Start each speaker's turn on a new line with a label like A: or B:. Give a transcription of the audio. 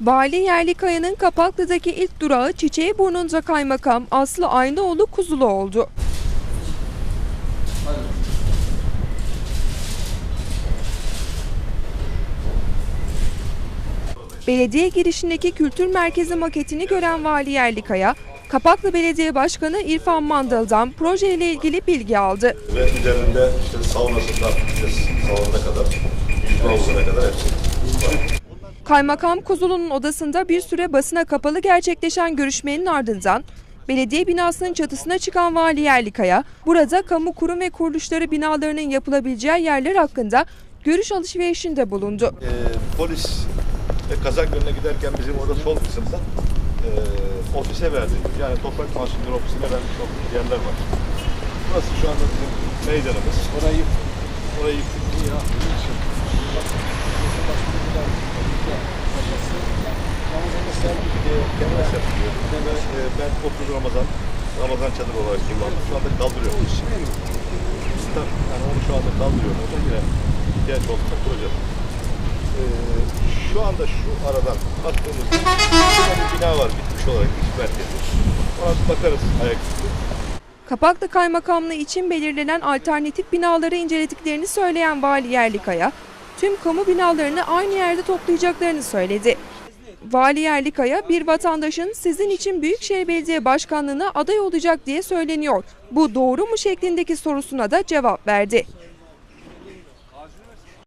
A: Vali Yerlikaya'nın Kapaklı'daki ilk durağı Çiçeğiburnu'nda kaymakam Aslı Aynaoğlu Kuzulu oldu. Belediye girişindeki kültür merkezi maketini gören Vali Yerlikaya, Kapaklı Belediye Başkanı İrfan Mandal'dan projeyle ilgili bilgi aldı.
B: Ve üzerinde işte saunasından işte salonuna kadar, yüzme havuzuna kadar hepsi var.
A: Kaymakam Kuzulu'nun odasında bir süre basına kapalı gerçekleşen görüşmenin ardından belediye binasının çatısına çıkan Vali Yerlikaya, burada kamu kurum ve kuruluşları binalarının yapılabileceği yerler hakkında görüş alışverişinde bulundu.
B: Ee, polis ve kazak yönüne giderken bizim orada sol kısımda e, ofise verdi. Yani toprak mahsulleri ofisine vermiş olduğumuz yerler var. Burası şu anda bizim meydanımız. Orayı orayı yıktık. Ya, Kemes yapılıyor. Ve, e, ben 30 Ramazan Ramazan çadırı olarak kullandım. Şu anda kaldırıyorum. Tabii, yani onu şu anda kaldırıyorum. Orada yine ihtiyaç olduğunda kuracağız. Ee, şu anda şu aradan baktığımızda bir bina var bitmiş olarak iş merkezi. Ona bakarız ayaküstü.
A: Kapaklı Kaymakamlığı için belirlenen alternatif binaları incelediklerini söyleyen Vali Yerlikaya, tüm kamu binalarını aynı yerde toplayacaklarını söyledi. Vali Yerlikaya bir vatandaşın sizin için Büyükşehir Belediye Başkanlığı'na aday olacak diye söyleniyor. Bu doğru mu şeklindeki sorusuna da cevap verdi.